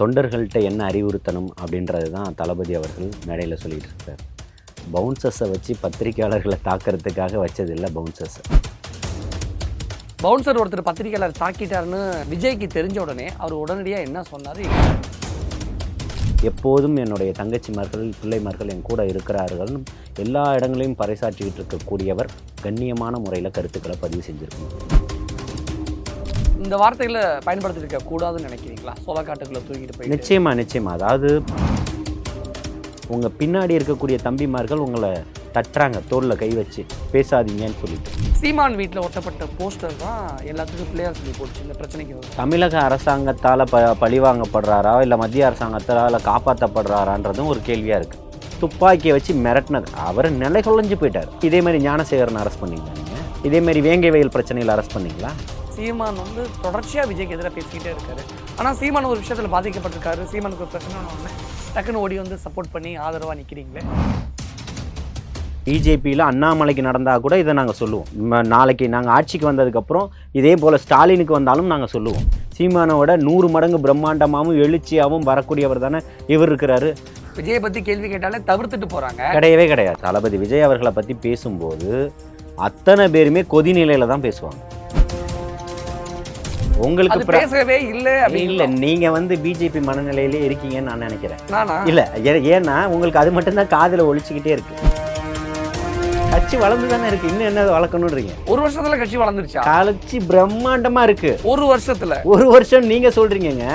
தொண்டர்கள்ட்ட என்ன அறிவுறுத்தணும் அப்படின்றது தான் தளபதி அவர்கள் மேடையில் சொல்லிட்டு இருக்கார். பவுன்சர்ஸை வச்சு பத்திரிக்கையாளர்களை தாக்கிறதுக்காக வச்சதில்லை பவுன்சர்ஸை பவுன்சர் ஒருத்தர் பத்திரிக்கையாளர் தாக்கிட்டாருன்னு விஜய்க்கு தெரிஞ்ச உடனே அவர் உடனடியாக என்ன சொன்னார்? எப்போதும் என்னுடைய தங்கச்சிமார்கள் பிள்ளைமார்கள் என் கூட இருக்கிறார்கள். எல்லா இடங்களையும் பறைசாற்றிக்கிட்டு இருக்கக்கூடியவர் கண்ணியமான முறையில் கருத்துக்களை பதிவு செஞ்சுருக்கணும். இந்த வார்த்தைகளை பயன்படுத்திருக்க கூடாதுன்னு நினைக்கிறீங்களா? சோளக்காட்டுக்குள்ள தூக்கிட்டு போய் நிச்சயமா நிச்சயமா. அதாவது உங்கள் பின்னாடி இருக்கக்கூடிய தம்பிமார்கள் உங்களை தட்டுறாங்க தோளில் கை வச்சு. பேசாதீங்கன்னு சொல்லிட்டு. சீமான் வீட்டில் ஒட்டப்பட்ட போஸ்டர் தான் எல்லாத்துக்கும் பிள்ளையார் சொல்லி போச்சு இந்த பிரச்சனைக்கு. தமிழக அரசாங்கத்தால் ப பழிவாங்கப்படுறாரா இல்லை மத்திய அரசாங்கத்தால் காப்பாற்றப்படுறாரான்றதும் ஒரு கேள்வியாக இருக்குது துப்பாக்கியை வச்சு மிரட்டினது. அவர் நிலை குலைஞ்சு போயிட்டார். இதே மாதிரி ஞானசேகரன் அரெஸ்ட் பண்ணீங்களா நீங்கள் இதே மாதிரி வேங்கை வயல் பிரச்சனையில் அரெஸ்ட் பண்ணீங்களா? சீமான் வந்து தொடர்ச்சியாக விஜய்க்கு எதிராக பேசிக்கிட்டே இருக்காரு. ஆனால் சீமான் ஒரு விஷயத்தில் பாதிக்கப்பட்டிருக்காரு. சீமானுக்கு ஒரு பிரச்சனை உடனே டக்குன்னு ஓடி வந்து சப்போர்ட் பண்ணி ஆதரவாக நிற்கிறீங்களே பிஜேபியில் அண்ணாமலைக்கு நடந்தால் கூட இதை நாங்கள் சொல்லுவோம். நாளைக்கு நாங்கள் ஆட்சிக்கு வந்ததுக்கப்புறம் இதே போல் ஸ்டாலினுக்கு வந்தாலும் நாங்கள் சொல்லுவோம். சீமானோட நூறு மடங்கு பிரம்மாண்டமாகவும் எழுச்சியாகவும் வரக்கூடியவர் தானே இவர் இருக்கிறாரு. விஜயை பற்றி கேள்வி கேட்டாலே தவிர்த்துட்டு போகிறாங்க கிடையவே கிடையாது. தளபதி விஜய் அவர்களை பற்றி பேசும்போது அத்தனை பேருமே கொதிநிலையில தான் பேசுவாங்க. உங்களுக்கு பேசவே இல்லை இல்ல நீங்க வந்து பிஜேபி மனநிலையிலே இருக்கீங்கன்னு நான் நினைக்கிறேன். நானா? இல்ல ஏன்னா உங்களுக்கு அது மட்டும்தான் காதுல ஒழிச்சுக்கிட்டே இருக்கு. கட்சி வளர்ந்து தானே இருக்கு. இன்னும் என்ன வளர்க்கணுன்றீங்க? ஒரு வருஷத்துல கட்சி வளர்ந்துருச்சா? கட்சி பிரம்மாண்டமா இருக்கு. ஒரு வருஷத்துல? ஒரு வருஷம் நீங்க சொல்றீங்கங்க.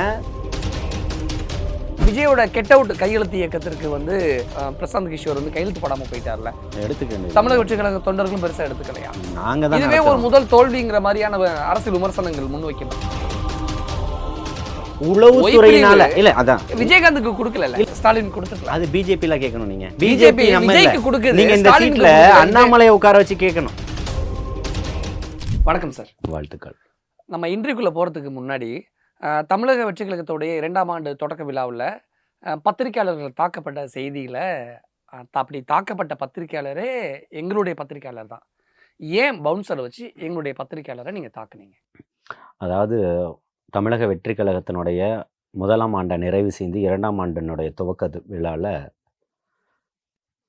விஜயோட கெட் அவுட் கையெழுத்து இயக்கத்திற்கு வந்து பிரசாந்த் கிஷோர் வந்து கையெழுத்து போடாம போயிட்டார்ல? எடுத்துக்கணும் தமிழக வெற்றி கழக தொண்டர்களும் பெருசா எடுத்துக்கலையா? நாங்க தான் இதுவே ஒரு. முதல் தோல்விங்கிற மாதிரியான அரசியல் விமர்சனங்கள் முன்வைக்கணும் உளவுத்துறையினால இல்ல அதான். விஜயகாந்துக்கு கொடுக்கல ஸ்டாலின் கொடுத்துருக்கலாம் அது பிஜேபில கேட்கணும் நீங்க. பிஜேபி. விஜய்க்கு கொடுக்குது. நீங்க இந்த சீட்ல. அண்ணாமலையை உட்கார வச்சு கேட்கணும். வணக்கம் சார். வாழ்த்துக்கள். நம்ம இன்றைக்குள்ள போறதுக்கு முன்னாடி தமிழக வெற்றி கழகத்துடைய இரண்டாம் ஆண்டு தொடக்க விழாவில் பத்திரிகையாளர்கள் தாக்கப்பட்ட செய்தியில் அப்படி தாக்கப்பட்ட பத்திரிகையாளரே எங்களுடைய பத்திரிகையாளர் தான். ஏன் பவுன்சரை வச்சு எங்களுடைய பத்திரிகையாளரை நீங்கள் தாக்குனீங்க? அதாவது தமிழக வெற்றி கழகத்தினுடைய முதலாம் ஆண்டை நிறைவு செய்து இரண்டாம் ஆண்டினுடைய துவக்க விழாவில்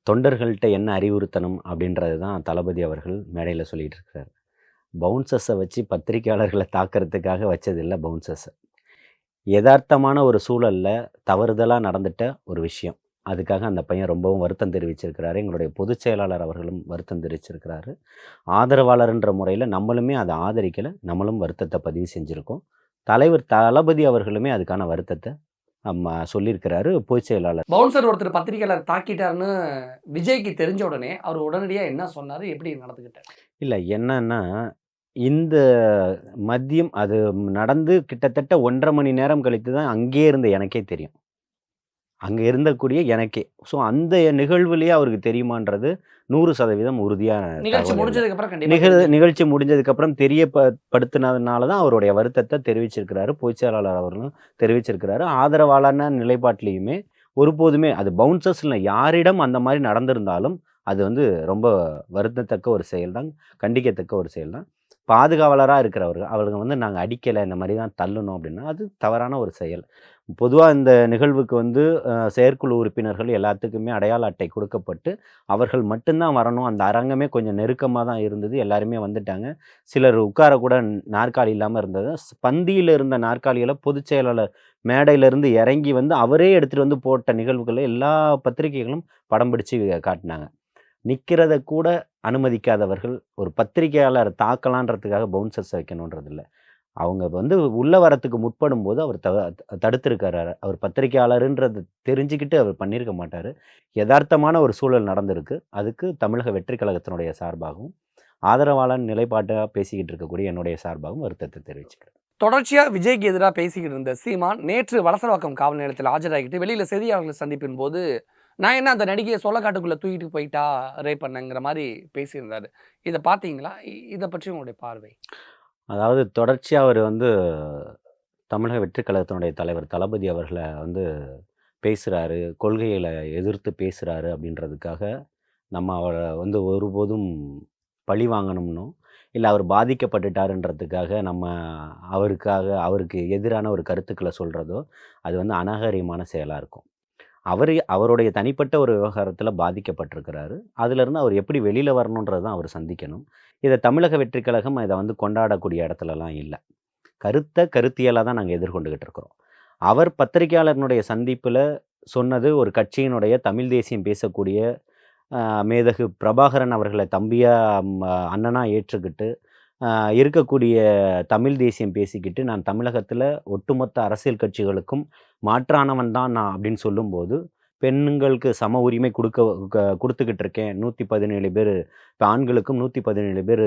தொண்டர்கள்ட்ட என்ன அறிவுறுத்தணும் அப்படின்றது தான் தளபதி அவர்கள் மேடையில் சொல்லிகிட்டு இருக்கிறார். பவுன்சஸ்ஸை வச்சு பத்திரிக்கையாளர்களை தாக்கிறதுக்காக வச்சதில்லை பவுன்சஸ்ஸை யதார்த்தமான ஒரு சூழலில் தவறுதலாக நடந்துட்ட ஒரு விஷயம். அதுக்காக அந்த பையன் ரொம்பவும் வருத்தம் தெரிவிச்சிருக்கிறாரு. எங்களுடைய பொதுச் செயலாளர் அவர்களும் வருத்தம் தெரிவிச்சிருக்கிறாரு. ஆதரவாளர்ன்ற முறையில் நம்மளுமே அதை ஆதரிக்கலை நம்மளும் வருத்தத்தை பதிவு செஞ்சுருக்கோம். தலைவர் தளபதி அவர்களுமே அதுக்கான வருத்தத்தை நம்ம சொல்லியிருக்கிறாரு பொதுச் செயலாளர். பவுன்சர் ஒருத்தர் பத்திரிகையாளர் தாக்கிட்டாருன்னு விஜய்க்கு தெரிஞ்ச உடனே அவர் உடனடியா என்ன சொன்னாரு எப்படி நடந்துக்கிட்டார் இல்லை என்னன்னா இந்த மதியம் அது நடந்து கிட்டத்தட்ட ஒன்றரை மணி நேரம் கழித்து தான் அங்கேயே இருந்த எனக்கே தெரியும். அங்கே இருந்தக்கூடிய எனக்கே. ஸோ அந்த நிகழ்வுலேயே அவருக்கு தெரியுமான்றது நூறு சதவீதம் உறுதியான நிகழ்ச்சி தகவல். இல்லை. முடிஞ்சதுக்கு அப்புறம் கண்டிப்பா நிகழ். நிகழ்ச்சி முடிஞ்சதுக்கப்புறம் தெரியப்படுத்தினதுனால தான் அவருடைய வருத்தத்தை தெரிவிச்சிருக்கிறாரு. பொதுச் செயலாளர் அவர்களும் தெரிவிச்சிருக்கிறாரு. ஆதரவாளர்ன நிலைப்பாட்டிலையுமே ஒருபோதுமே அது பவுன்சர்ஸ்ல யாரிடம் அந்த மாதிரி நடந்திருந்தாலும் அது வந்து ரொம்ப வருத்தத்தக்க ஒரு செயல் தான் கண்டிக்கத்தக்க ஒரு செயல் தான் பாதுகாவலராக இருக்கிறவர்கள் அவர்கள் வந்து நாங்கள் அடிக்கலை இந்த மாதிரி தான் தள்ளணும் அப்படின்னா அது தவறான ஒரு செயல். பொதுவாக இந்த நிகழ்வுக்கு வந்து செயற்குழு உறுப்பினர்கள் எல்லாத்துக்குமே அடையாள அட்டை கொடுக்கப்பட்டு அவர்கள் மட்டும்தான் வரணும். அந்த அரங்கமே கொஞ்சம் நெருக்கமாக தான் இருந்தது. எல்லாருமே வந்துட்டாங்க. சிலர் உட்கார கூட நாற்காலி இல்லாமல் இருந்தது. ஸ்- பந்தியில் இருந்த நாற்காலிகளை பொதுச் செயலாளர் மேடையிலிருந்து இறங்கி வந்து அவரே எடுத்துகிட்டு வந்து போட்ட நிகழ்வுகளை எல்லா பத்திரிகைகளும் படம் பிடிச்சி காட்டினாங்க. நிற்கிறத கூட அனுமதிக்காதவர்கள் ஒரு பத்திரிகையாளர் தாக்கலான்றதுக்காக பவுன்சர்ஸ் வைக்கணுன்றது இல்லை அவங்க வந்து உள்ள வரத்துக்கு முற்படும் போது அவர் த தடுத்திருக்காரு. அவர் பத்திரிகையாளருன்றது தெரிஞ்சுக்கிட்டு அவர் பண்ணியிருக்க மாட்டார். யதார்த்தமான ஒரு சூழல் நடந்திருக்கு. அதுக்கு தமிழக வெற்றி கழகத்தினுடைய சார்பாகவும் ஆதரவாளன் நிலைப்பாட்டாக பேசிக்கிட்டு இருக்கக்கூடிய என்னுடைய சார்பாகவும் வருத்தத்தை தெரிவிச்சுக்கிறேன். தொடர்ச்சியாக விஜய்க்கு எதிராக பேசிக்கிட்டு இருந்த சீமான் நேற்று வலசரவாக்கம் காவல் நிலையத்தில் ஆஜராகிட்டு வெளியில் செய்தியாளர்கள் சந்திப்பின் போது நான் என்ன அந்த நடிகையை சொல்லக்காட்டுக்குள்ள தூக்கிட்டு போயிட்டா ரே பண்ணங்கிற மாதிரி பேசியிருந்தாரு. இதை பார்த்தீங்களா? இ- இதை பற்றி உங்களுடைய பார்வை? அதாவது தொடர்ச்சியாக அவர் வந்து தமிழக வெற்றிக்கழகத்தினுடைய தலைவர் தளபதி அவர்களை வந்து பேசுகிறாரு கொள்கைகளை எதிர்த்து பேசுகிறாரு அப்படின்றதுக்காக நம்ம அவரை வந்து ஒருபோதும் பழி வாங்கணும்னோ இல்லை அவர் பாதிக்கப்பட்டுட்டாருன்றதுக்காக நம்ம அவருக்காக அவருக்கு எதிரான ஒரு கருத்துக்களை சொல்கிறதோ அது வந்து அநாகரியமான செயலாக இருக்கும். அவர் அவருடைய தனிப்பட்ட ஒரு விவகாரத்தில் பாதிக்கப்பட்டிருக்கிறாரு. அதுலேருந்து அவர் எப்படி வெளியில் வரணுன்றது தான் அவர் சந்திக்கணும். இதை தமிழக வெற்றிக் கழகம் இதை வந்து கொண்டாடக்கூடிய இடத்துலலாம் இல்லை. கருத்தை கருத்தியலாக தான் நாங்கள் எதிர்கொண்டுகிட்டு இருக்கிறோம். அவர் பத்திரிகையாளர்னுடைய சந்திப்பில் சொன்னது ஒரு கட்சியினுடைய தமிழ் தேசியம் பேசக்கூடிய மேதகு பிரபாகரன் அவர்களை தம்பியாக அண்ணனாக ஏற்றுக்கிட்டு இருக்கக்கூடிய தமிழ் தேசியம் பேசிக்கிட்டு நான் தமிழகத்தில் ஒட்டுமொத்த அரசியல் கட்சிகளுக்கும் மாற்றானவன் தான் நான் அப்படின்னு சொல்லும்போது பெண்களுக்கு சம உரிமை கொடுக்க க- கொடுத்துக்கிட்டு இருக்கேன். நூற்றி பதினேழு பேர் இப்போ ஆண்களுக்கும் நூற்றி பதினேழு பேர்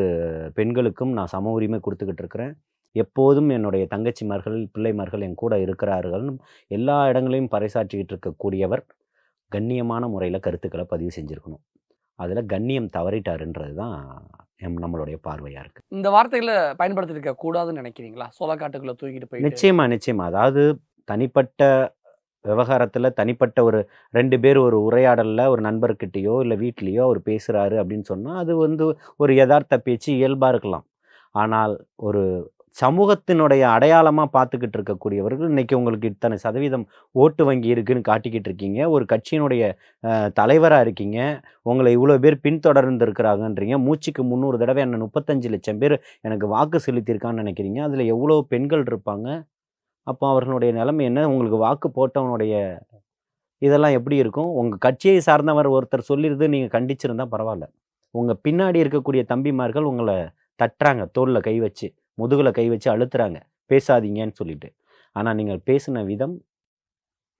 பெண்களுக்கும் நான் சம உரிமை கொடுத்துக்கிட்டு இருக்கிறேன். எப்போதும் என்னுடைய தங்கச்சிமார்கள் பிள்ளைமார்கள் என் கூட இருக்கிறார்கள். எல்லா இடங்களையும் பறைசாற்றிக்கிட்டு இருக்கக்கூடியவர் கண்ணியமான முறையில் கருத்துக்களை பதிவு செஞ்சுருக்கணும். அதில் கண்ணியம் தவறிட்டாருன்றது தான் நம்மளுடைய பார்வையாக இருக்குது இந்த வார்த்தைகளை பயன்படுத்திருக்க கூடாதுன்னு நினைக்கிறீங்களா? சோளக்காட்டுக்குள்ள தூக்கிட்டு போயிட்டு. நிச்சயமா நிச்சயமா. அதாவது தனிப்பட்ட விவகாரத்தில் தனிப்பட்ட ஒரு ரெண்டு பேர் ஒரு உரையாடலில் ஒரு நண்பர்கிட்டயோ இல்லை வீட்லேயோ அவர் பேசுகிறாரு அப்படின்னு சொன்னால் அது வந்து ஒரு யதார்த்த பேச்சு இயல்பாக இருக்கலாம். ஆனால் ஒரு சமூகத்தினுடைய அடையாளமாக பார்த்துக்கிட்டு இருக்கக்கூடியவர்கள் இன்னைக்கு உங்களுக்கு இத்தனை சதவீதம் ஓட்டு வங்கி இருக்குன்னு காட்டிக்கிட்டு இருக்கீங்க. ஒரு கட்சியினுடைய தலைவராக இருக்கீங்க. உங்களை இவ்வளோ பேர் பின்தொடர்ந்து இருக்கிறாங்கன்றீங்க மூச்சுக்கு முந்நூறு தடவை என்ன முப்பத்தஞ்சு லட்சம் பேர் எனக்கு வாக்கு செலுத்தியிருக்கான்னு நினைக்கிறீங்க. அதில் எவ்வளோ பெண்கள் இருப்பாங்க? அப்போ அவர்களுடைய நிலைமை என்ன? உங்களுக்கு வாக்கு போட்டவனுடைய இதெல்லாம் எப்படி இருக்கும்? உங்கள் கட்சியை சார்ந்தவர் ஒருத்தர் சொல்லிடுது நீங்கள் கண்டிச்சிருந்தா பரவாயில்ல. உங்கள் பின்னாடி இருக்கக்கூடிய தம்பிமார்கள் உங்களை தட்டுறாங்க தோளில் கை வச்சு. முதுகில் கை வச்சு அழுத்துறாங்க. பேசாதீங்கன்னு சொல்லிட்டு. ஆனால் நீங்கள் பேசின விதம்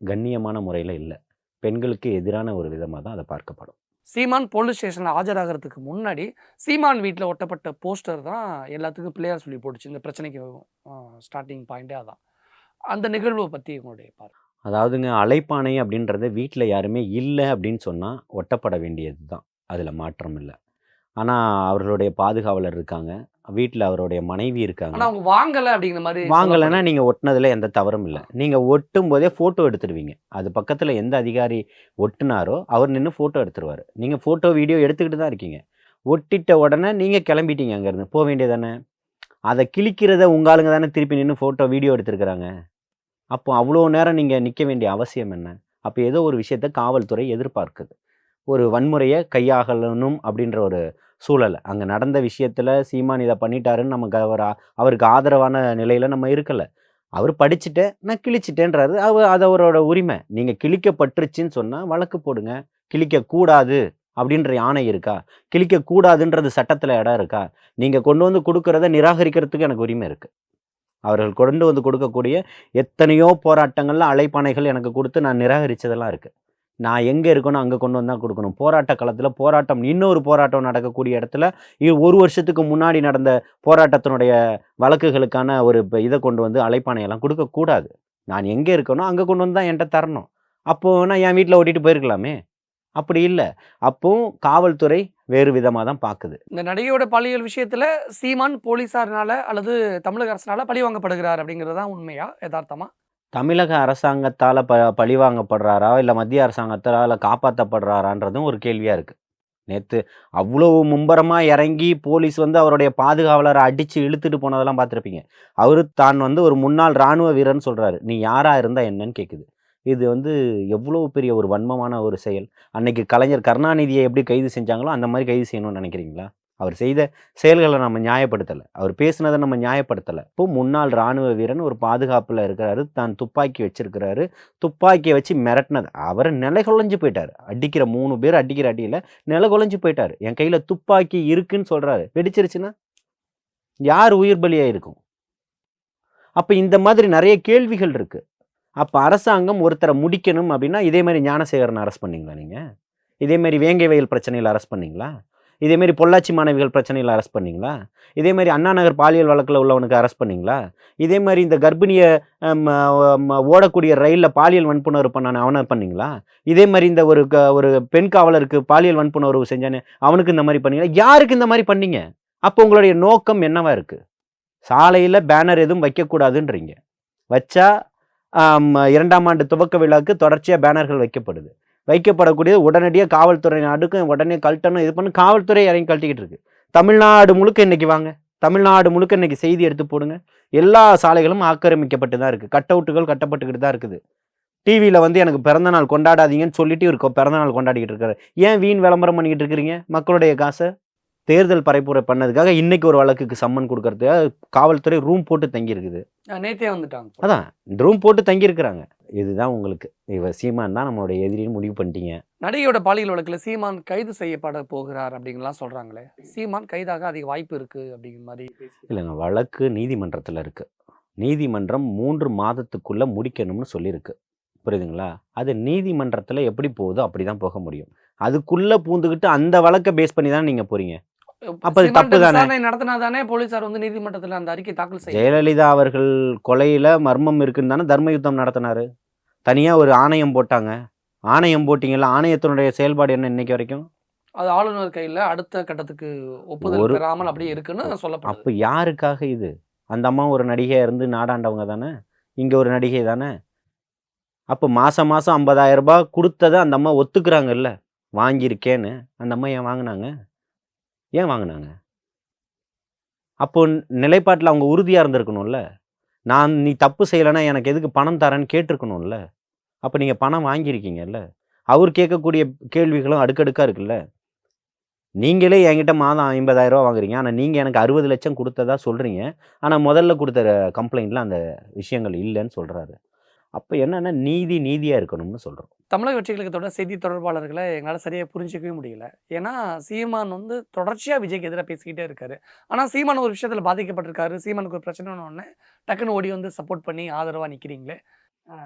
கண்ணியமான முறையில் இல்லை. பெண்களுக்கு எதிரான ஒரு விதமாக தான் அதை பார்க்கப்படும். சீமான் போலீஸ் ஸ்டேஷனில் ஆஜராகிறதுக்கு முன்னாடி சீமான் வீட்டில் ஒட்டப்பட்ட போஸ்டர் தான் எல்லாத்துக்கும் பிள்ளையார் சொல்லி போட்டுச்சு. இந்த பிரச்சனைக்கு ஸ்டார்டிங் பாயிண்டே அதான். அந்த நிகழ்வை பற்றி உங்களுடைய பார்வை? அதாவதுங்க அழைப்பானை அப்படின்றத வீட்டில் யாருமே இல்லை அப்படின்னு சொன்னால் ஒட்டப்பட வேண்டியது தான். அதில் மாற்றம் இல்லை. ஆனால் அவர்களுடைய பாதுகாவலர் இருக்காங்க. வீட்டில் அவருடைய மனைவி இருக்காங்க. ஆனால் அவங்க வாங்கலை அப்படிங்கிற மாதிரி வாங்கலைன்னா நீங்கள் ஒட்டினதில் எந்த தவறும் இல்லை. நீங்கள் ஒட்டும் போதே ஃபோட்டோ எடுத்துடுவீங்க. அது பக்கத்தில் எந்த அதிகாரி ஒட்டுனாரோ அவர் நின்று ஃபோட்டோ எடுத்துருவார். நீங்கள் ஃபோட்டோ வீடியோ எடுத்துக்கிட்டு தான் இருக்கீங்க. ஒட்டிட்ட உடனே நீங்கள் கிளம்பிட்டீங்க அங்கேருந்து. போக வேண்டியதானே? அதை கிழிக்கிறத உங்க ஆளுங்க தானே திருப்பி நின்று ஃபோட்டோ வீடியோ எடுத்திருக்கிறாங்க. அப்போ அவ்வளோ நேரம் நீங்கள் நிற்க வேண்டிய அவசியம் என்ன? அப்போ ஏதோ ஒரு விஷயத்த காவல்துறை எதிர்பார்க்குது. ஒரு வன்முறையை கையாகணும் அப்படின்ற ஒரு சூழல். அங்கே நடந்த விஷயத்தில் சீமான் இதை பண்ணிட்டாருன்னு நமக்கு அவர் அவருக்கு ஆதரவான நிலையில் நம்ம இருக்கலை. அவர் படிச்சுட்டேன் நான் கிழிச்சிட்டேன்றாரு. அவர் அது அவரோட உரிமை. நீங்கள் கிழிக்கப்பட்டுருச்சுன்னு சொன்னால் வழக்கு போடுங்க. கிழிக்கக்கூடாது. அப்படின்ற யானை இருக்கா? கிழிக்கக்கூடாதுன்றது சட்டத்தில் இடம் இருக்கா? நீங்கள் கொண்டு வந்து கொடுக்குறத நிராகரிக்கிறதுக்கு எனக்கு உரிமை இருக்குது அவர்கள் கொண்டு வந்து கொடுக்கக்கூடிய எத்தனையோ போராட்டங்கள்ல அலைப்பானைகள் எனக்கு கொடுத்து நான் நிராகரித்ததெல்லாம் இருக்குது நான் எங்கே இருக்கணும் அங்கே கொண்டு வந்தால் கொடுக்கணும். போராட்ட காலத்தில் போராட்டம் இன்னொரு போராட்டம் நடக்கக்கூடிய இடத்துல இ- ஒரு வருஷத்துக்கு முன்னாடி நடந்த போராட்டத்தினுடைய வழக்குகளுக்கான ஒரு இதை கொண்டு வந்து அழைப்பானையெல்லாம் கொடுக்கக்கூடாது நான் எங்கே இருக்கணும் அங்கே கொண்டு வந்து தான் என்கிட்ட தரணும். அப்போ நான் என் வீட்டில் ஓட்டிகிட்டு போயிருக்கலாமே? அப்படி இல்லை. அப்போ காவல்துறை வேறு விதமாக தான் பார்க்குது இந்த நடிகையோட பாலியல் விஷயத்தில் சீமான் போலீசார்னால அல்லது தமிழக அரசினால பழி வாங்கப்படுகிறார் அப்படிங்கிறது தான் உண்மையா யதார்த்தமாக தமிழக அரசாங்கத்தால் ப பழி வாங்கப்படுறாரா? இல்லை மத்திய அரசாங்கத்தால் காப்பாற்றப்படுறாரான்றதும் ஒரு கேள்வியாக இருக்குது நேற்று அவ்வளோ மும்பரமாக இறங்கி போலீஸ் வந்து அவருடைய பாதுகாவலரை அடித்து இழுத்துட்டு போனதெல்லாம் பார்த்துருப்பீங்க. அவர் தான் வந்து ஒரு முன்னாள் இராணுவ வீரர்னு சொல்கிறாரு நீ யாராக இருந்தால் என்னன்னு கேட்குது இது வந்து எவ்வளோ பெரிய ஒரு வன்மமான ஒரு செயல். அன்னைக்கு கலைஞர் கருணாநிதியை எப்படி கைது செஞ்சாங்களோ அந்த மாதிரி கைது செய்யணும்னு நினைக்கிறீங்களா? அவர் செய்த செயல்களை நம்ம நியாயப்படுத்தலை. அவர் பேசினதை நம்ம நியாயப்படுத்தலை. இப்போ முன்னாள் இராணுவ வீரன் ஒரு பாதுகாப்பில் இருக்கிறாரு. தான் துப்பாக்கி வச்சிருக்கிறாரு. துப்பாக்கியை வச்சு மிரட்டினது. அவர் நிலை கொலைஞ்சு போயிட்டார். அடிக்கிற மூணு பேர் அடிக்கிற அடியில் நிலை கொலைஞ்சு போயிட்டார். என் கையில் துப்பாக்கி இருக்குன்னு சொல்கிறாரு வெடிச்சிருச்சுன்னா? யார் உயிர் பலியாக இருக்கும் அப்போ இந்த மாதிரி நிறைய கேள்விகள் இருக்குது அப்போ அரசாங்கம் ஒருத்தரை முடிக்கணும் அப்படின்னா இதே மாதிரி ஞானசேகரனை அரெஸ்ட் பண்ணீங்களா நீங்கள் இதே மாதிரி வேங்கை வயல் பிரச்சனையில் அரெஸ்ட் பண்ணீங்களா? இதேமாரி பொள்ளாச்சி மாணவிகள் பிரச்சனையில் அரெஸ்ட் பண்ணீங்களா? இதேமாதிரி அண்ணா நகர் பாலியல் வழக்கில் உள்ளவனுக்கு அரெஸ்ட் பண்ணிங்களா? இதே மாதிரி இந்த கர்ப்பிணியை ஓடக்கூடிய ரயிலில் பாலியல் வன்புணர்வு பண்ணான அவனை பண்ணீங்களா? இதே மாதிரி இந்த ஒரு க- ஒரு பெண் காவலருக்கு பாலியல் வன்புணர்வு செஞ்சானே அவனுக்கு இந்த மாதிரி பண்ணீங்களா? யாருக்கு இந்த மாதிரி பண்ணீங்க? அப்போ உங்களுடைய நோக்கம் என்னவா இருக்குது சாலையில் பேனர் எதுவும் வைக்கக்கூடாதுன்றீங்க. வச்சா இரண்டாம் ஆண்டு துவக்க விழாவுக்கு தொடர்ச்சியாக பேனர்கள் வைக்கப்படுது. வைக்கப்படக்கூடியது உடனடியாக காவல்துறை அடுக்கும் உடனே கழட்டணும் இது பண்ணு காவல்துறை இறங்கி கழட்டிக்கிட்டு இருக்கு. தமிழ்நாடு முழுக்க இன்னைக்கு வாங்க. தமிழ்நாடு முழுக்க இன்னைக்கு செய்தி எடுத்து போடுங்க. எல்லா சாலைகளும் ஆக்கிரமிக்கப்பட்டு தான் இருக்குது கட் அவுட்டுகள் கட்டப்பட்டுக்கிட்டு தான் இருக்குது. டிவியில் வந்து எனக்கு பிறந்த நாள் கொண்டாடாதீங்கன்னு சொல்லிட்டு இவர் கொ- பிறந்த நாள் கொண்டாடிக்கிட்டு இருக்காரு. ஏன் வீண் விளம்பரம் பண்ணிக்கிட்டு இருக்கிறீங்க? மக்களுடைய காசை? தேர்தல் பரப்புரை பண்ணதுக்காக இன்னைக்கு ஒரு வழக்குக்கு சம்மன் கொடுக்கறதுக்காக காவல்துறை ரூம் போட்டு தங்கி இருக்குது அஹ் நேத்தே வந்துட்டாங்க. அதான் ரூம் போட்டு தங்கி இருக்கிறாங்க இதுதான் உங்களுக்கு. இவ சீமான் தான் நம்மளுடைய எதிரின்னு முடிவு பண்ணிட்டீங்க. நடிகையோட பாலியல் வழக்குல சீமான் கைது செய்யப்பட போகிறார் அப்படின்லாம் சொல்றாங்களே. சீமான் கைதாக அதிக வாய்ப்பு இருக்கு அப்படிங்கிற மாதிரி இல்லைங்க வழக்கு நீதிமன்றத்தில் இருக்கு. நீதிமன்றம் மூன்று மாதத்துக்குள்ள முடிக்கணும்னு சொல்லியிருக்கு புரியுதுங்களா? அது நீதிமன்றத்தில் எப்படி போகுதோ அப்படி தான் போக முடியும். அதுக்குள்ள பூந்துக்கிட்டு அந்த வழக்கை பேஸ் பண்ணி தான் நீங்க போறீங்க? அப்ப தப்பு தானே? நடத்தினா தானே போலீசார் வந்து நீதிமன்றத்துல அந்த அறிக்கை தாக்கல் செய்ய ஜெயலலிதா அவர்கள் கொலையில மர்மம் இருக்குன்னு தானே தர்ம யுத்தம் நடத்தினாரு? தனியா ஒரு ஆணையம் போட்டாங்க. ஆணையம் போட்டிங்கல்ல ஆணையத்தினுடைய செயல்பாடு என்ன இன்னைக்கு வரைக்கும்? அது ஆளுநர் கையில அடுத்த கட்டத்துக்கு ஒப்புதல் பெறாமல் அப்படியே இருக்குன்னு சொல்லப்படுது. அப்போ யாருக்காக இது? அந்த அம்மா ஒரு நடிகையா இருந்து நாடாண்டவங்க தானே? இங்க ஒரு நடிகை தானே? அப்போ மாசம் மாசம் ஐம்பதாயிரம் ரூபாய் கொடுத்ததை அந்த அம்மா ஒத்துக்கிறாங்கல்ல? வாங்கியிருக்கேன்னு. அந்த அம்மா ஏன் வாங்கினாங்க? ஏன் வாங்கினாங்க? அப்போ நிலைப்பாட்டில் அவங்க உறுதியாக இருந்திருக்கணும்ல? நான் நீ தப்பு செய்யலைன்னா எனக்கு எதுக்கு பணம் தரேன்னு கேட்டிருக்கணும்ல. அப்போ நீங்கள் பணம் வாங்கியிருக்கீங்கல்ல. அவர் கேட்கக்கூடிய கேள்விகளும் அடுக்கடுக்காக இருக்குல்ல. நீங்களே என்கிட்ட மாதம் ஐம்பதாயிரரூபா வாங்குறீங்க. ஆனால் நீங்கள் எனக்கு அறுபது லட்சம் கொடுத்ததா சொல்கிறீங்க ஆனால் முதல்ல கொடுத்த கம்ப்ளைண்ட்டில் அந்த விஷயங்கள் இல்லைன்னு சொல்கிறாரு அப்போ என்னென்னா நீதி நீதியாக இருக்கணும்னு சொல்கிறோம் தமிழக வெற்றி கழகத்தோட செய்தி தொடர்பாளர்களை எங்களால் சரியாக புரிஞ்சிக்கவே முடியல. ஏன்னா சீமான் வந்து தொடர்ச்சியாக விஜய்க்கு எதிராக பேசிக்கிட்டே இருக்காரு. ஆனால் சீமான் ஒரு விஷயத்தில் பாதிக்கப்பட்டிருக்காரு. சீமானுக்கு ஒரு பிரச்சனை உடனே டக்குன்னு ஓடி வந்து சப்போர்ட் பண்ணி ஆதரவாக நிற்கிறீங்களே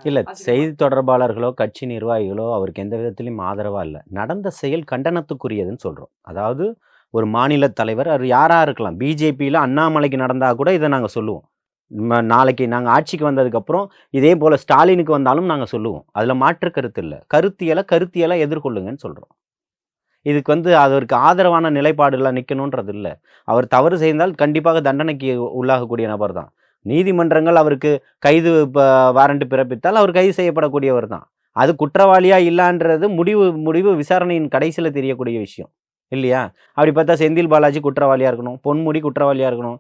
இல்லை செய்தி தொடர்பாளர்களோ கட்சி நிர்வாகிகளோ அவருக்கு எந்த விதத்திலையும் ஆதரவாக இல்லை. நடந்த செயல் கண்டனத்துக்குரியதுன்னு சொல்கிறோம் அதாவது ஒரு மாநில தலைவர் அவர் யாராக இருக்கலாம். பிஜேபியில் அண்ணாமலைக்கு நடந்தால் கூட இதை நாங்கள் சொல்லுவோம். நாளைக்கு நாங்கள் ஆட்சிக்கு வந்ததுக்கப்புறம் இதே போல் ஸ்டாலினுக்கு வந்தாலும் நாங்கள் சொல்லுவோம். அதில் மாற்று கருத்து இல்லை. கருத்தியலை கருத்தியலை எதிர்கொள்ளுங்கன்னு சொல்கிறோம் இதுக்கு வந்து அதற்கு ஆதரவான நிலைப்பாடுலாம் நிற்கணுன்றது இல்லை. அவர் தவறு செய்தால் கண்டிப்பாக தண்டனைக்கு உள்ளாகக்கூடிய நபர் தான். நீதிமன்றங்கள் அவருக்கு கைது வாரண்ட் பிறப்பித்தால் அவர் கைது செய்யப்படக்கூடியவர் தான். அது குற்றவாளியா இல்லான்றது முடிவு முடிவு விசாரணையின் கடைசியில் தெரியக்கூடிய விஷயம். இல்லையா? அப்படி பார்த்தா செந்தில் பாலாஜி குற்றவாளியாக இருக்கணும் பொன்முடி குற்றவாளியாக இருக்கணும்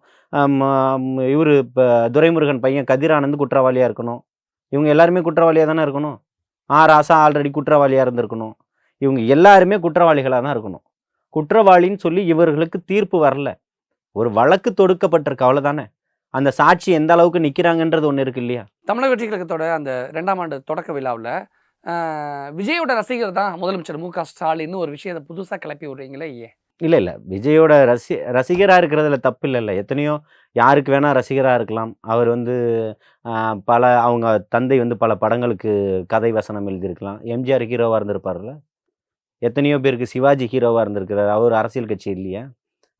இவர் இப்போ துரைமுருகன் பையன் கதிரானந்த் குற்றவாளியாக இருக்கணும். இவங்க எல்லாருமே குற்றவாளியாக தானே இருக்கணும்? ஆ ராசா ஆல்ரெடி குற்றவாளியாக இருந்திருக்கணும். இவங்க எல்லாருமே குற்றவாளிகளாக தான் இருக்கணும். குற்றவாளின்னு சொல்லி இவர்களுக்கு தீர்ப்பு வரல. ஒரு வழக்கு தொடுக்கப்பட்டிருக்கு அவ்வளோதானே அந்த சாட்சி எந்த அளவுக்கு நிற்கிறாங்கன்றது ஒன்று இருக்கு இல்லையா? தமிழக வெற்றி கழகத்தோட அந்த ரெண்டாம் ஆண்டு தொடக்க விழாவில் விஜயோட ரசிகர் தான் முதலமைச்சர் மு க ஸ்டாலின் ஒரு விஷயத்தை புதுசாக கிளப்பி விடுறீங்களே ஏன் இல்லை இல்லை. விஜயோட ரசி ரசிகராக இருக்கிறதுல தப்பு இல்லைல்ல எத்தனையோ யாருக்கு வேணால் ரசிகராக இருக்கலாம். அவர் வந்து பல அவங்க தந்தை வந்து பல படங்களுக்கு கதை வசனம் எழுதியிருக்கலாம். எம்ஜிஆர் ஹீரோவாக இருந்திருப்பார்ல எத்தனையோ பேருக்கு சிவாஜி ஹீரோவாக இருந்திருக்கிறார். அவர் அரசியல் கட்சி இல்லையா?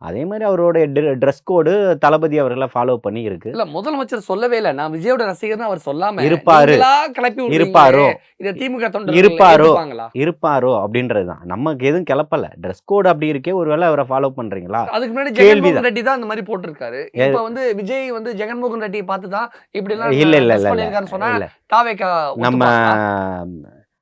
அதே மாதிரி அவருடைய ட்ரெஸ் கோடு தளபதி அவர்களை ஃபாலோ பண்ணி இருக்கு இல்ல முதலமைச்சர் சொல்லவே இல்லை நான் விஜயோட ரசிகர்னு அவர் சொல்லாம இருப்பாரு. கிளப்பி. இருப்பாரோ இதை திமுக தொண்டர்கள் இருப்பாரோ. இருப்பாரோ அப்படின்றது தான் நமக்கு எதுவும் கிளப்பல ட்ரெஸ் கோடு அப்படி இருக்கே ஒருவேளை அவரை ஃபாலோ பண்ணுறீங்களா அதுக்கு முன்னாடி. ஜெகன்மோகன் ரெட்டி தான் இந்த மாதிரி போட்டிருக்காரு இப்ப வந்து விஜய் வந்து ஜெகன்மோகன் ரெட்டியை பார்த்து தான் இப்படி எல்லாம் இல்லை இல்லை dress இல்லை சொன்னா நம்ம?